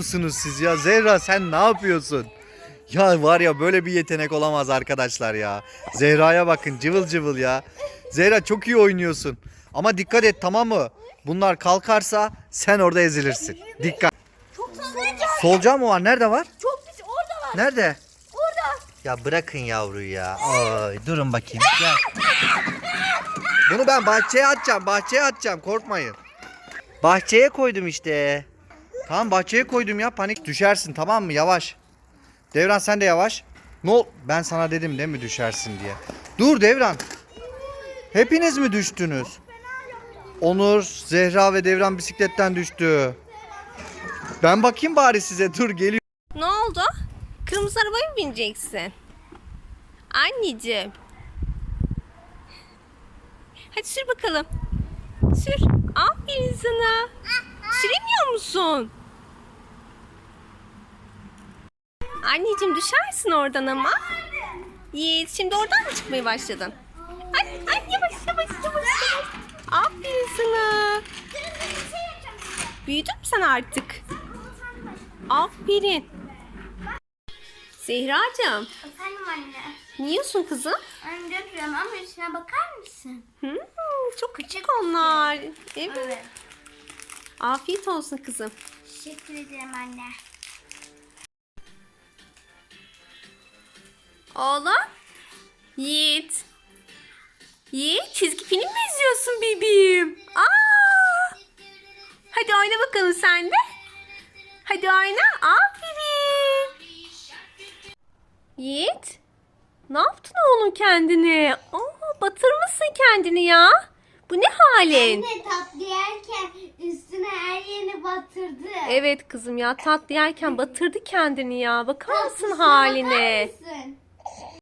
yapıyorsunuz siz ya? Zehra sen ne yapıyorsun? Ya var ya böyle bir yetenek olamaz arkadaşlar ya. Zehra'ya bakın cıvıl cıvıl ya. Zehra çok iyi oynuyorsun. Ama dikkat et tamam mı? Bunlar kalkarsa sen orada ezilirsin. Dikkat. Solcan mı var? Nerede var? Çok güzel. Orada var. Nerede? Orada. Ya bırakın yavruyu ya. Ay, durun bakayım. Gel. Bunu ben bahçeye atacağım. Bahçeye atacağım. Korkmayın. Bahçeye koydum işte. Tamam bahçeye koydum ya. Panik düşersin tamam mı? Yavaş. Devran sen de yavaş. Ne ol? Ben sana dedim değil mi düşersin diye. Dur Devran. Hepiniz mi düştünüz? Onur, Zehra ve Devran bisikletten düştü. Ben bakayım bari size. Dur geliyor. Ne oldu? Kırmızı arabaya mı bineceksin? Anneciğim. Hadi sür bakalım. Sür. Aferin sana. Süremiyor musun? Anneciğim düşersin oradan ama. Yiğit şimdi oradan mı çıkmaya başladın? Ay, ay yavaş yavaş yavaş yavaş. Aferin sana. Büyüdün mü sen artık? Aferin. Zehracığım, Efendim anne. ne yiyorsun kızım? Ben görüyorum ama üstüne bakar mısın? Hmm, çok küçük onlar. Evet. Evet. Afiyet olsun kızım. Teşekkür ederim anne. Oğlum. Yiğit. Yiğit çizgi film mi izliyorsun bebeğim? Aa! Hadi oyna bakalım sen de. Hadi oyna. Aferin. Yiğit. Ne yaptın oğlum kendine? Aa, batırmışsın kendini ya. Bu ne halin? Anne tatlı yerken üstüne her yerini batırdı. Evet kızım ya tatlı yerken batırdı kendini ya. Bakar mısın Tatlısına haline? Bakar mısın?